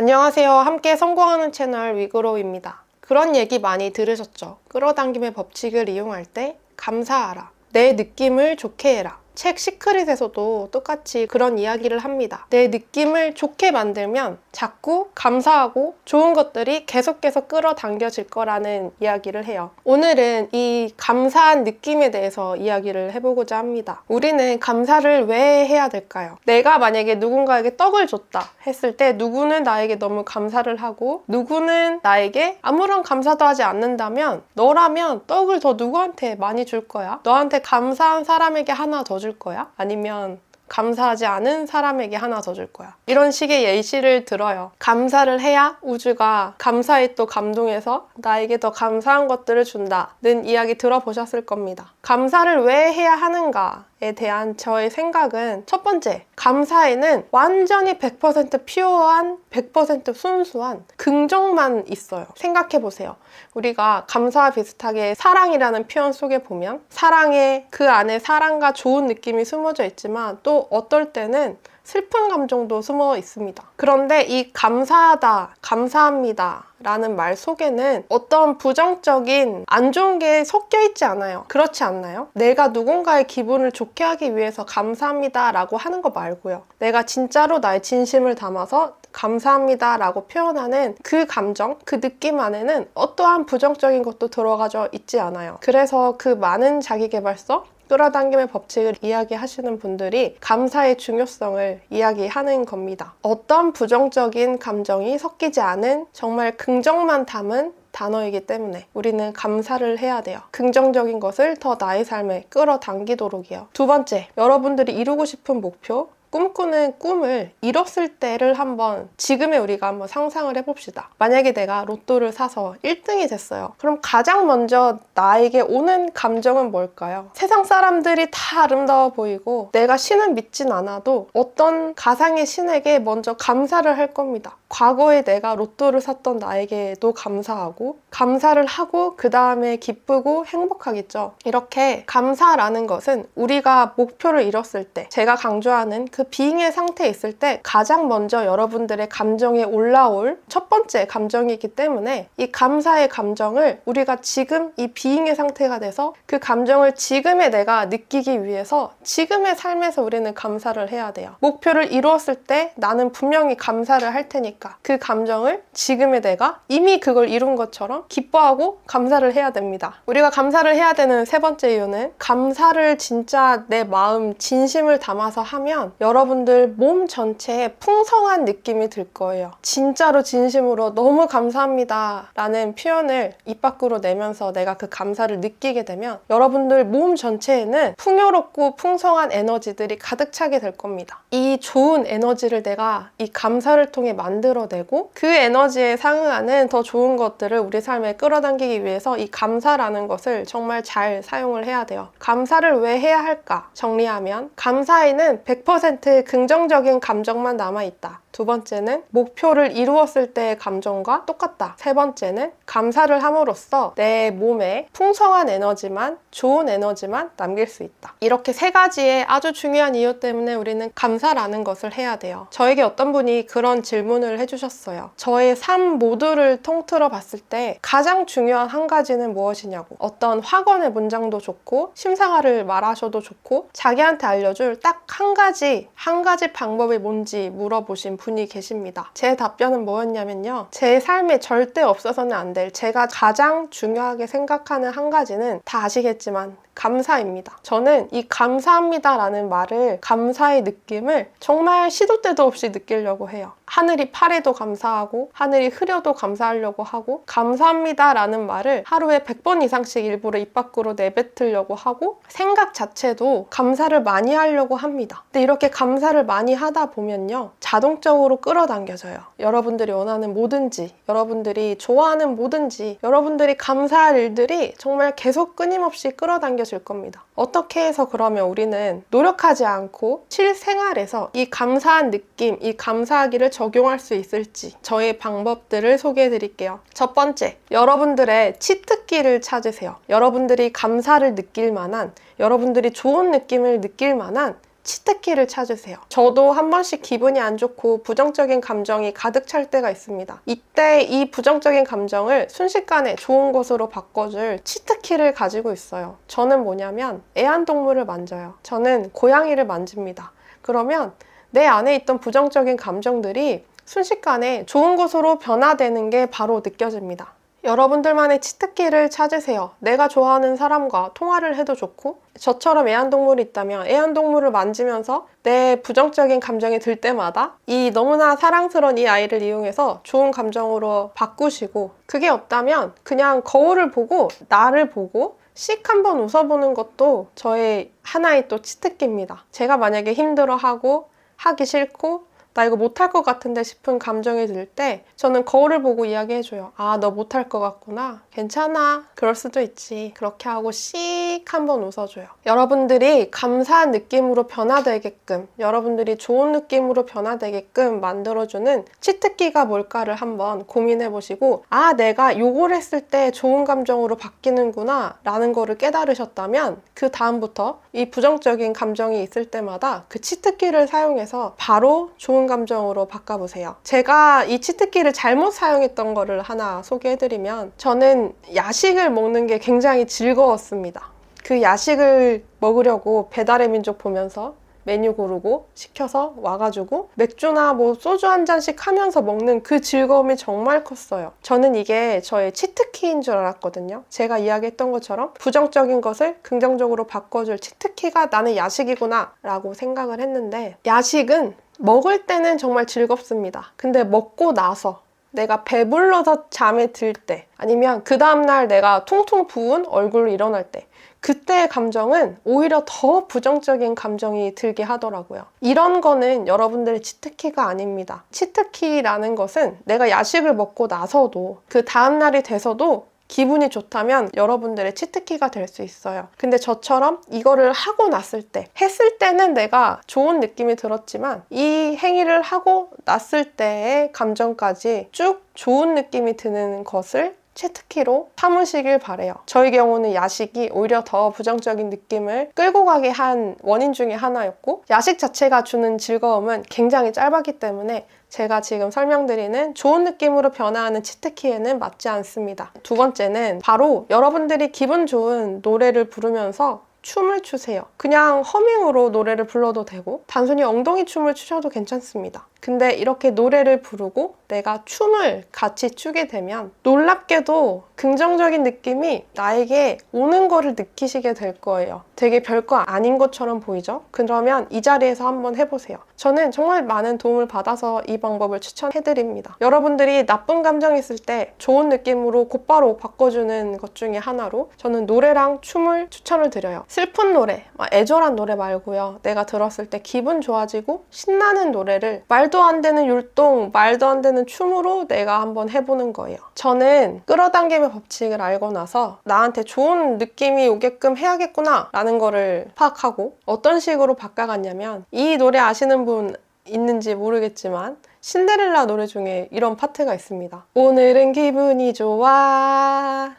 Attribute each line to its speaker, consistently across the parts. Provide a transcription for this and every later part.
Speaker 1: 안녕하세요. 함께 성공하는 채널 위그로우입니다. 그런 얘기 많이 들으셨죠? 끌어당김의 법칙을 이용할 때 감사하라. 내 느낌을 좋게 해라. 책 시크릿에서도 똑같이 그런 이야기를 합니다. 내 느낌을 좋게 만들면 자꾸 감사하고 좋은 것들이 계속해서 끌어당겨질 거라는 이야기를 해요. 오늘은 이 감사한 느낌에 대해서 이야기를 해보고자 합니다. 우리는 감사를 왜 해야 될까요? 내가 만약에 누군가에게 떡을 줬다 했을 때 누구는 나에게 너무 감사를 하고 누구는 나에게 아무런 감사도 하지 않는다면 너라면 떡을 더 누구한테 많이 줄 거야? 너한테 감사한 사람에게 하나 더줄 거야? 아니면 감사하지 않은 사람에게 하나 더 줄 거야. 이런 식의 예시를 들어요. 감사를 해야 우주가 감사에 또 감동해서 나에게 더 감사한 것들을 준다는 이야기 들어보셨을 겁니다. 감사를 왜 해야 하는가 에 대한 저의 생각은 첫 번째, 감사에는 완전히 100% 퓨어한, 100% 순수한 긍정만 있어요. 생각해 보세요. 우리가 감사와 비슷하게 사랑이라는 표현 속에 보면 사랑에 그 안에 사랑과 좋은 느낌이 숨어져 있지만 또 어떨 때는 슬픈 감정도 숨어 있습니다. 그런데 이 감사하다, 감사합니다. 라는 말 속에는 어떤 부정적인 안 좋은 게 섞여 있지 않아요. 그렇지 않나요? 내가 누군가의 기분을 좋게 하기 위해서 감사합니다 라고 하는 거 말고요. 내가 진짜로 나의 진심을 담아서 감사합니다 라고 표현하는 그 감정, 그 느낌 안에는 어떠한 부정적인 것도 들어가져 있지 않아요. 그래서 그 많은 자기개발서, 끌어당김의 법칙을 이야기하시는 분들이 감사의 중요성을 이야기하는 겁니다. 어떤 부정적인 감정이 섞이지 않은 정말 긍정만 담은 단어이기 때문에 우리는 감사를 해야 돼요. 긍정적인 것을 더 나의 삶에 끌어당기도록이요. 두 번째, 여러분들이 이루고 싶은 목표, 꿈꾸는 꿈을 이뤘을 때를 한번 지금의 우리가 한번 상상을 해봅시다. 만약에 내가 로또를 사서 1등이 됐어요. 그럼 가장 먼저 나에게 오는 감정은 뭘까요? 세상 사람들이 다 아름다워 보이고 내가 신은 믿진 않아도 어떤 가상의 신에게 먼저 감사를 할 겁니다. 과거에 내가 로또를 샀던 나에게도 감사하고 감사를 하고 그 다음에 기쁘고 행복하겠죠. 이렇게 감사라는 것은 우리가 목표를 이뤘을 때 제가 강조하는 그 비잉의 상태에 있을 때 가장 먼저 여러분들의 감정에 올라올 첫 번째 감정이기 때문에 이 감사의 감정을 우리가 지금 이 비잉의 상태가 돼서 그 감정을 지금의 내가 느끼기 위해서 지금의 삶에서 우리는 감사를 해야 돼요. 목표를 이루었을 때 나는 분명히 감사를 할 테니까 그 감정을 지금의 내가 이미 그걸 이룬 것처럼 기뻐하고 감사를 해야 됩니다. 우리가 감사를 해야 되는 세 번째 이유는 감사를 진짜 내 마음 진심을 담아서 하면 여러분들 몸 전체에 풍성한 느낌이 들 거예요. 진짜로 진심으로 너무 감사합니다 라는 표현을 입 밖으로 내면서 내가 그 감사를 느끼게 되면 여러분들 몸 전체에는 풍요롭고 풍성한 에너지들이 가득 차게 될 겁니다. 이 좋은 에너지를 내가 이 감사를 통해 만들어내고 그 에너지에 상응하는 더 좋은 것들을 우리 삶에 끌어당기기 위해서 이 감사라는 것을 정말 잘 사용을 해야 돼요. 감사를 왜 해야 할까? 정리하면 감사에는 100% 긍정적인 감정만 남아있다. 두 번째는 목표를 이루었을 때의 감정과 똑같다. 세 번째는 감사를 함으로써 내 몸에 풍성한 에너지만 좋은 에너지만 남길 수 있다. 이렇게 세 가지의 아주 중요한 이유 때문에 우리는 감사라는 것을 해야 돼요. 저에게 어떤 분이 그런 질문을 해주셨어요. 저의 삶 모두를 통틀어 봤을 때 가장 중요한 한 가지는 무엇이냐고. 어떤 학원의 문장도 좋고 심사가를 말하셔도 좋고 자기한테 알려줄 딱 한 가지 한 가지 방법이 뭔지 물어보신 분이 계십니다. 제 답변은 뭐였냐면요. 제 삶에 절대 없어서는 안 될 제가 가장 중요하게 생각하는 한 가지는 다 아시겠지만 감사입니다. 저는 이 감사합니다라는 말을 감사의 느낌을 정말 시도 때도 없이 느끼려고 해요. 하늘이 파래도 감사하고 하늘이 흐려도 감사하려고 하고 감사합니다라는 말을 하루에 100번 이상씩 일부러 입 밖으로 내뱉으려고 하고 생각 자체도 감사를 많이 하려고 합니다. 근데 이렇게 감사를 많이 하다 보면요. 자동적으로 끌어당겨져요. 여러분들이 원하는 뭐든지 여러분들이 좋아하는 뭐든지 여러분들이 감사할 일들이 정말 계속 끊임없이 끌어당겨 질 겁니다. 어떻게 해서 그러면 우리는 노력하지 않고 실생활에서 이 감사한 느낌, 이 감사하기를 적용할 수 있을지 저의 방법들을 소개해 드릴게요. 첫 번째, 여러분들의 치트키를 찾으세요. 여러분들이 감사를 느낄 만한, 여러분들이 좋은 느낌을 느낄 만한 치트키를 찾으세요. 저도 한 번씩 기분이 안 좋고 부정적인 감정이 가득 찰 때가 있습니다. 이때 이 부정적인 감정을 순식간에 좋은 것으로 바꿔줄 치트키를 가지고 있어요. 저는 뭐냐면 애완동물을 만져요. 저는 고양이를 만집니다. 그러면 내 안에 있던 부정적인 감정들이 순식간에 좋은 것으로 변화되는 게 바로 느껴집니다. 여러분들만의 치트키를 찾으세요. 내가 좋아하는 사람과 통화를 해도 좋고, 저처럼 애완동물이 있다면 애완동물을 만지면서 내 부정적인 감정이 들 때마다 이 너무나 사랑스러운 이 아이를 이용해서 좋은 감정으로 바꾸시고, 그게 없다면 그냥 거울을 보고, 나를 보고, 씩 한번 웃어보는 것도 저의 하나의 또 치트키입니다. 제가 만약에 힘들어하고, 하기 싫고, 나 이거 못할 것 같은데 싶은 감정이 들 때 저는 거울을 보고 이야기해줘요. 아, 너 못할 것 같구나. 괜찮아. 그럴 수도 있지. 그렇게 하고 씩 한번 웃어줘요. 여러분들이 감사한 느낌으로 변화되게끔, 여러분들이 좋은 느낌으로 변화되게끔 만들어주는 치트키가 뭘까를 한번 고민해 보시고, 아, 내가 요걸 했을 때 좋은 감정으로 바뀌는구나. 라는 거를 깨달으셨다면, 그 다음부터 이 부정적인 감정이 있을 때마다 그 치트키를 사용해서 바로 좋은 감정으로 바꿔보세요. 제가 이 치트키를 잘못 사용했던 거를 하나 소개해드리면 저는 야식을 먹는 게 굉장히 즐거웠습니다. 그 야식을 먹으려고 배달의 민족 보면서 메뉴 고르고 시켜서 와가지고 맥주나 뭐 소주 한 잔씩 하면서 먹는 그 즐거움이 정말 컸어요. 저는 이게 저의 치트키인 줄 알았거든요. 제가 이야기했던 것처럼 부정적인 것을 긍정적으로 바꿔줄 치트키가 나는 야식이구나 라고 생각을 했는데 야식은 먹을 때는 정말 즐겁습니다. 근데 먹고 나서 내가 배불러서 잠에 들 때, 아니면 그 다음날 내가 퉁퉁 부은 얼굴로 일어날 때, 그때의 감정은 오히려 더 부정적인 감정이 들게 하더라고요. 이런 거는 여러분들의 치트키가 아닙니다. 치트키라는 것은 내가 야식을 먹고 나서도 그 다음날이 돼서도 기분이 좋다면 여러분들의 치트키가 될 수 있어요. 근데 저처럼 이거를 하고 났을 때, 했을 때는 내가 좋은 느낌이 들었지만 이 행위를 하고 났을 때의 감정까지 쭉 좋은 느낌이 드는 것을 치트키로 삼으시길 바래요. 저희 경우는 야식이 오히려 더 부정적인 느낌을 끌고 가게 한 원인 중에 하나였고 야식 자체가 주는 즐거움은 굉장히 짧았기 때문에 제가 지금 설명드리는 좋은 느낌으로 변화하는 치트키에는 맞지 않습니다. 두 번째는 바로 여러분들이 기분 좋은 노래를 부르면서 춤을 추세요. 그냥 허밍으로 노래를 불러도 되고 단순히 엉덩이 춤을 추셔도 괜찮습니다. 근데 이렇게 노래를 부르고 내가 춤을 같이 추게 되면 놀랍게도 긍정적인 느낌이 나에게 오는 거를 느끼시게 될 거예요. 되게 별거 아닌 것처럼 보이죠? 그러면 이 자리에서 한번 해보세요. 저는 정말 많은 도움을 받아서 이 방법을 추천해드립니다. 여러분들이 나쁜 감정 있을 때 좋은 느낌으로 곧바로 바꿔주는 것 중에 하나로 저는 노래랑 춤을 추천을 드려요. 슬픈 노래, 막 애절한 노래 말고요. 내가 들었을 때 기분 좋아지고 신나는 노래를 말도 안 되는 율동, 말도 안 되는 춤으로 내가 한번 해보는 거예요. 저는 끌어당김의 법칙을 알고 나서 나한테 좋은 느낌이 오게끔 해야겠구나 라는 거를 파악하고 어떤 식으로 바꿔갔냐면 이 노래 아시는 분 있는지 모르겠지만 신데렐라 노래 중에 이런 파트가 있습니다. 오늘은 기분이 좋아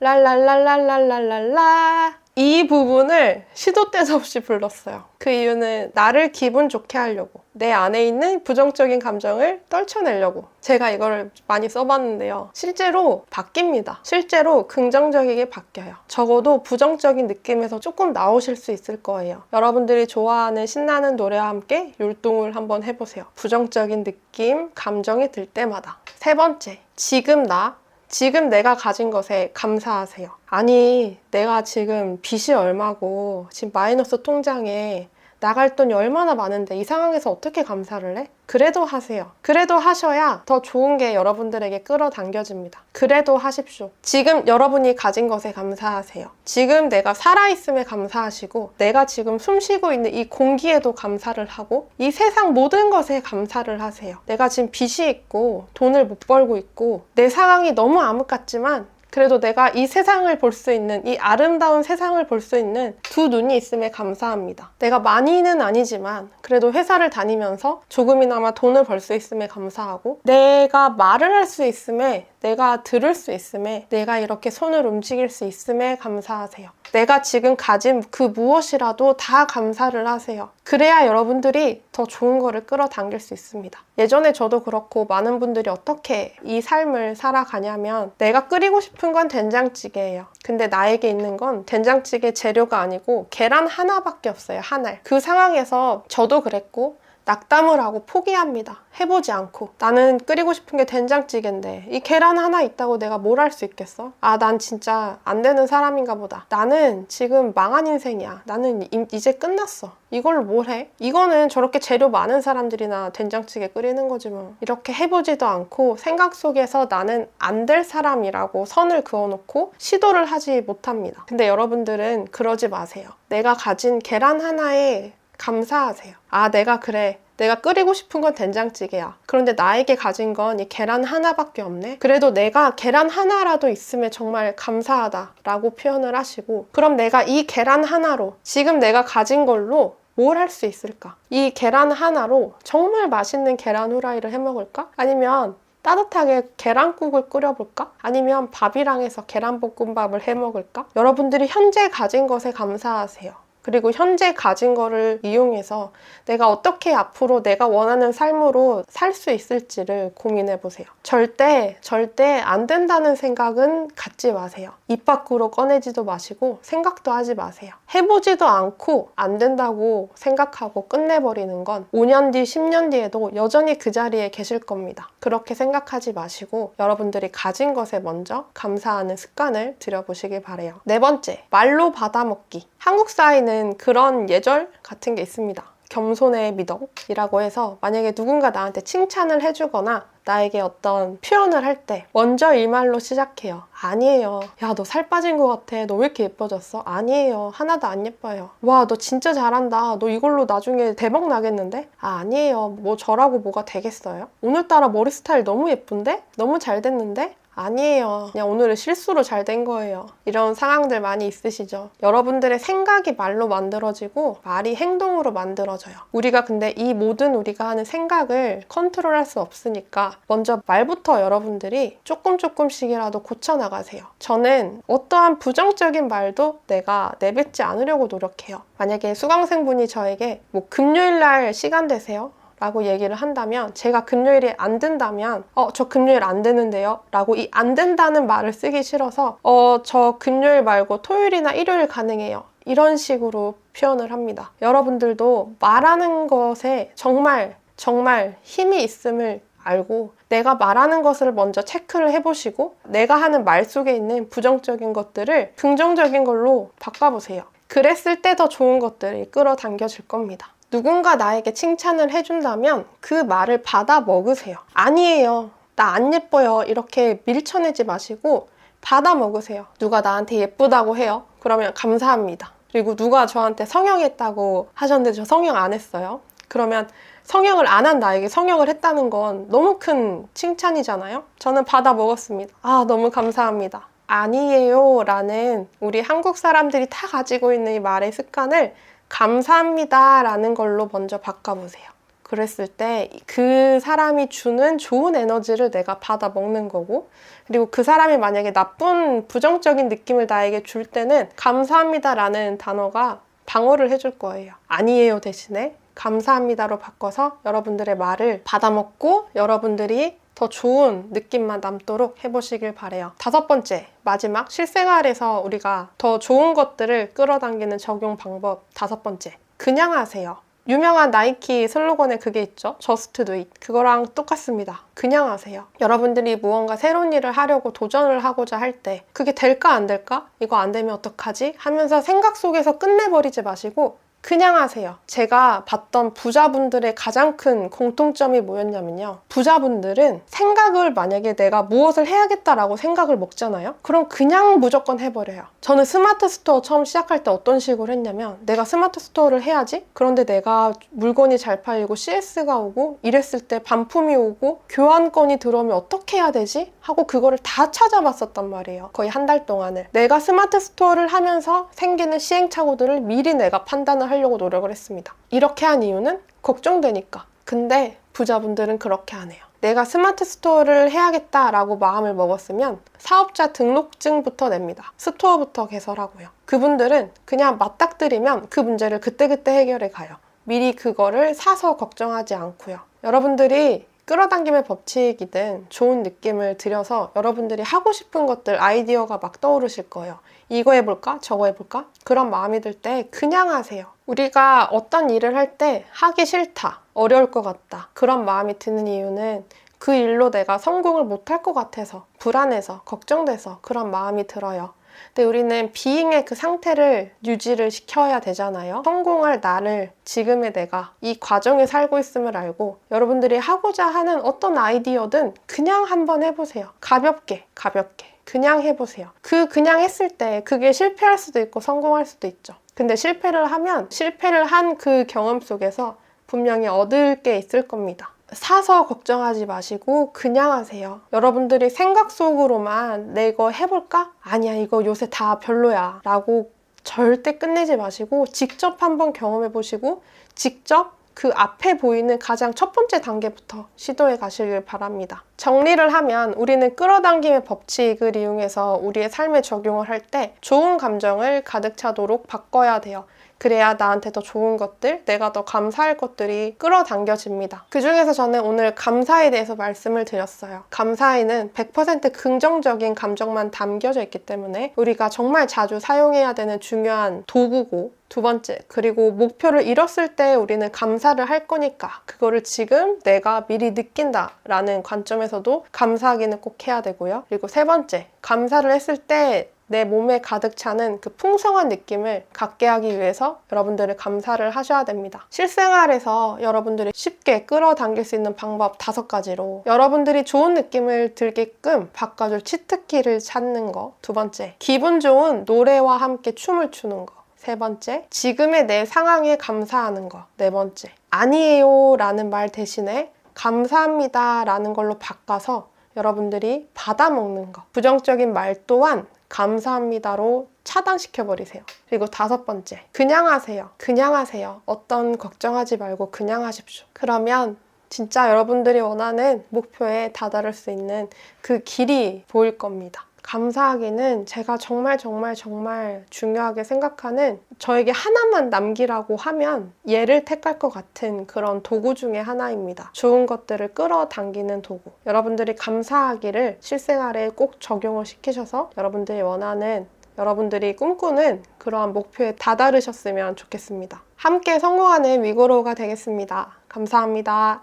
Speaker 1: 랄랄랄랄랄랄랄라 이 부분을 시도 때도 없이 불렀어요. 그 이유는 나를 기분 좋게 하려고 내 안에 있는 부정적인 감정을 떨쳐내려고 제가 이거를 많이 써봤는데요. 실제로 바뀝니다. 실제로 긍정적이게 바뀌어요. 적어도 부정적인 느낌에서 조금 나오실 수 있을 거예요. 여러분들이 좋아하는 신나는 노래와 함께 율동을 한번 해보세요. 부정적인 느낌, 감정이 들 때마다. 세 번째, 지금 나 지금 내가 가진 것에 감사하세요. 아니, 내가 지금 빚이 얼마고, 지금 마이너스 통장에 나갈 돈이 얼마나 많은데 이 상황에서 어떻게 감사를 해? 그래도 하세요. 그래도 하셔야 더 좋은 게 여러분들에게 끌어당겨집니다. 그래도 하십시오. 지금 여러분이 가진 것에 감사하세요. 지금 내가 살아있음에 감사하시고, 내가 지금 숨 쉬고 있는 이 공기에도 감사를 하고, 이 세상 모든 것에 감사를 하세요. 내가 지금 빚이 있고, 돈을 못 벌고 있고, 내 상황이 너무 암흑 같지만, 그래도 내가 이 세상을 볼 수 있는 이 아름다운 세상을 볼 수 있는 두 눈이 있음에 감사합니다. 내가 많이는 아니지만 그래도 회사를 다니면서 조금이나마 돈을 벌 수 있음에 감사하고 내가 말을 할 수 있음에 내가 들을 수 있음에 내가 이렇게 손을 움직일 수 있음에 감사하세요. 내가 지금 가진 그 무엇이라도 다 감사를 하세요. 그래야 여러분들이 더 좋은 거를 끌어당길 수 있습니다. 예전에 저도 그렇고 많은 분들이 어떻게 이 삶을 살아가냐면 내가 끓이고 싶은 건 된장찌개예요. 근데 나에게 있는 건 된장찌개 재료가 아니고 계란 하나밖에 없어요. 하나. 그 상황에서 저도 그랬고 낙담을 하고 포기합니다. 해보지 않고. 나는 끓이고 싶은 게 된장찌개인데 이 계란 하나 있다고 내가 뭘 할 수 있겠어? 아, 난 진짜 안 되는 사람인가 보다. 나는 지금 망한 인생이야. 나는 이- 이제 끝났어. 이걸로 뭘 해? 이거는 저렇게 재료 많은 사람들이나 된장찌개 끓이는 거지 뭐. 이렇게 해보지도 않고 생각 속에서 나는 안 될 사람이라고 선을 그어놓고 시도를 하지 못합니다. 근데 여러분들은 그러지 마세요. 내가 가진 계란 하나에 감사하세요. 아, 내가 그래. 내가 끓이고 싶은 건 된장찌개야. 그런데 나에게 가진 건 이 계란 하나밖에 없네. 그래도 내가 계란 하나라도 있으면 정말 감사하다라고 표현을 하시고, 그럼 내가 이 계란 하나로 지금 내가 가진 걸로 뭘할수 있을까? 이 계란 하나로 정말 맛있는 계란 후라이를 해 먹을까? 아니면 따뜻하게 계란국을 끓여볼까? 아니면 밥이랑 해서 계란볶음밥을 해 먹을까? 여러분들이 현재 가진 것에 감사하세요. 그리고 현재 가진 거를 이용해서 내가 어떻게 앞으로 내가 원하는 삶으로 살 수 있을지를 고민해 보세요. 절대, 절대 안 된다는 생각은 갖지 마세요. 입 밖으로 꺼내지도 마시고 생각도 하지 마세요. 해보지도 않고 안 된다고 생각하고 끝내버리는 건 5년 뒤, 10년 뒤에도 여전히 그 자리에 계실 겁니다. 그렇게 생각하지 마시고 여러분들이 가진 것에 먼저 감사하는 습관을 들여보시길 바래요. 네 번째, 말로 받아먹기. 한국 사회는 그런 예절 같은 게 있습니다. 겸손의 미덕이라고 해서 만약에 누군가 나한테 칭찬을 해주거나 나에게 어떤 표현을 할 때 먼저 이 말로 시작해요. 아니에요. 야, 너 살 빠진 것 같아. 너 왜 이렇게 예뻐졌어? 아니에요. 하나도 안 예뻐요. 와, 너 진짜 잘한다. 너 이걸로 나중에 대박 나겠는데? 아, 아니에요. 뭐 저라고 뭐가 되겠어요? 오늘따라 머리 스타일 너무 예쁜데? 너무 잘 됐는데? 아니에요. 그냥 오늘은 실수로 잘 된 거예요. 이런 상황들 많이 있으시죠? 여러분들의 생각이 말로 만들어지고 말이 행동으로 만들어져요. 우리가 근데 이 모든 우리가 하는 생각을 컨트롤할 수 없으니까 먼저 말부터 여러분들이 조금 조금씩이라도 고쳐나가세요. 저는 어떠한 부정적인 말도 내가 내뱉지 않으려고 노력해요. 만약에 수강생분이 저에게 뭐 금요일 날 시간 되세요? 라고 얘기를 한다면 제가 금요일에 안 된다면 어 저 금요일 안 되는데요 라고 이 안 된다는 말을 쓰기 싫어서 어 저 금요일 말고 토요일이나 일요일 가능해요. 이런 식으로 표현을 합니다. 여러분들도 말하는 것에 정말 정말 힘이 있음을 알고 내가 말하는 것을 먼저 체크를 해보시고 내가 하는 말 속에 있는 부정적인 것들을 긍정적인 걸로 바꿔보세요. 그랬을 때 더 좋은 것들이 끌어당겨질 겁니다 누군가 나에게 칭찬을 해준다면 그 말을 받아 먹으세요. 아니에요. 나 안 예뻐요. 이렇게 밀쳐내지 마시고 받아 먹으세요. 누가 나한테 예쁘다고 해요. 그러면 감사합니다. 그리고 누가 저한테 성형했다고 하셨는데 저 성형 안 했어요. 그러면 성형을 안 한 나에게 성형을 했다는 건 너무 큰 칭찬이잖아요. 저는 받아 먹었습니다. 아, 너무 감사합니다. 아니에요. 라는 우리 한국 사람들이 다 가지고 있는 이 말의 습관을 감사합니다. 라는 걸로 먼저 바꿔보세요. 그랬을 때 그 사람이 주는 좋은 에너지를 내가 받아 먹는 거고, 그리고 그 사람이 만약에 나쁜 부정적인 느낌을 나에게 줄 때는 감사합니다. 라는 단어가 방어를 해줄 거예요. 아니에요 대신에 감사합니다로 바꿔서 여러분들의 말을 받아먹고 여러분들이 더 좋은 느낌만 남도록 해보시길 바래요. 다섯 번째, 마지막 실생활에서 우리가 더 좋은 것들을 끌어당기는 적용 방법 다섯 번째, 그냥 하세요. 유명한 나이키 슬로건에 그게 있죠. Just do it. 그거랑 똑같습니다. 그냥 하세요. 여러분들이 무언가 새로운 일을 하려고 도전을 하고자 할 때 그게 될까 안 될까? 이거 안 되면 어떡하지? 하면서 생각 속에서 끝내버리지 마시고 그냥 하세요. 제가 봤던 부자분들의 가장 큰 공통점이 뭐였냐면요. 부자분들은 생각을 만약에 내가 무엇을 해야겠다라고 생각을 먹잖아요. 그럼 그냥 무조건 해버려요. 저는 스마트 스토어 처음 시작할 때 어떤 식으로 했냐면 내가 스마트 스토어를 해야지. 그런데 내가 물건이 잘 팔리고 CS가 오고 이랬을 때 반품이 오고 교환권이 들어오면 어떻게 해야 되지? 하고 그거를 다 찾아봤었단 말이에요. 거의 한 달 동안을. 내가 스마트 스토어를 하면서 생기는 시행착오들을 미리 내가 판단을 하려고 노력을 했습니다. 이렇게 한 이유는 걱정되니까. 근데 부자분들은 그렇게 안 해요. 내가 스마트 스토어를 해야겠다라고 마음을 먹었으면 사업자 등록증부터 냅니다. 스토어부터 개설하고요. 그분들은 그냥 맞닥뜨리면 그 문제를 그때그때 해결해 가요. 미리 그거를 사서 걱정하지 않고요. 여러분들이 끌어당김의 법칙이든 좋은 느낌을 들여서 여러분들이 하고 싶은 것들 아이디어가 막 떠오르실 거예요. 이거 해볼까? 저거 해볼까? 그런 마음이 들 때 그냥 하세요. 우리가 어떤 일을 할 때 하기 싫다, 어려울 것 같다. 그런 마음이 드는 이유는 그 일로 내가 성공을 못할 것 같아서, 불안해서, 걱정돼서 그런 마음이 들어요. 근데 우리는 비잉의 그 상태를 유지를 시켜야 되잖아요. 성공할 나를 지금의 내가 이 과정에 살고 있음을 알고 여러분들이 하고자 하는 어떤 아이디어든 그냥 한번 해보세요. 가볍게, 가볍게. 그냥 해보세요. 그 그냥 했을 때 그게 실패할 수도 있고 성공할 수도 있죠. 근데 실패를 하면 실패를 한 그 경험 속에서 분명히 얻을 게 있을 겁니다. 사서 걱정하지 마시고 그냥 하세요. 여러분들이 생각 속으로만 내 이거 해볼까? 아니야, 이거 요새 다 별로야. 라고 절대 끝내지 마시고 직접 한번 경험해 보시고 직접 그 앞에 보이는 가장 첫 번째 단계부터 시도해 가시길 바랍니다. 정리를 하면 우리는 끌어당김의 법칙을 이용해서 우리의 삶에 적용을 할 때 좋은 감정을 가득 차도록 바꿔야 돼요. 그래야 나한테 더 좋은 것들, 내가 더 감사할 것들이 끌어당겨집니다. 그 중에서 저는 오늘 감사에 대해서 말씀을 드렸어요. 감사에는 100% 긍정적인 감정만 담겨져 있기 때문에 우리가 정말 자주 사용해야 되는 중요한 도구고 두 번째, 그리고 목표를 이뤘을 때 우리는 감사를 할 거니까 그거를 지금 내가 미리 느낀다라는 관점에서 도 감사하기는 꼭 해야 되고요. 그리고 세 번째, 감사를 했을 때내 몸에 가득 차는 그 풍성한 느낌을 갖게 하기 위해서 여러분들이 감사를 하셔야 됩니다. 실생활에서 여러분들이 쉽게 끌어당길 수 있는 방법 다섯 가지로 여러분들이 좋은 느낌을 들게끔 바꿔줄 치트키를 찾는 거. 두 번째, 기분 좋은 노래와 함께 춤을 추는 거. 세 번째, 지금의 내 상황에 감사하는 거. 네 번째, 아니에요 라는 말 대신에 감사합니다 라는 걸로 바꿔서 여러분들이 받아먹는 거. 부정적인 말 또한 감사합니다로 차단시켜버리세요. 그리고 다섯 번째, 그냥 하세요. 그냥 하세요. 어떤 걱정하지 말고 그냥 하십시오. 그러면 진짜 여러분들이 원하는 목표에 다다를 수 있는 그 길이 보일 겁니다. 감사하기는 제가 정말 정말 정말 중요하게 생각하는 저에게 하나만 남기라고 하면 얘를 택할 것 같은 그런 도구 중에 하나입니다. 좋은 것들을 끌어당기는 도구. 여러분들이 감사하기를 실생활에 꼭 적용을 시키셔서 여러분들이 원하는 여러분들이 꿈꾸는 그러한 목표에 다다르셨으면 좋겠습니다. 함께 성공하는 위고로우가 되겠습니다. 감사합니다.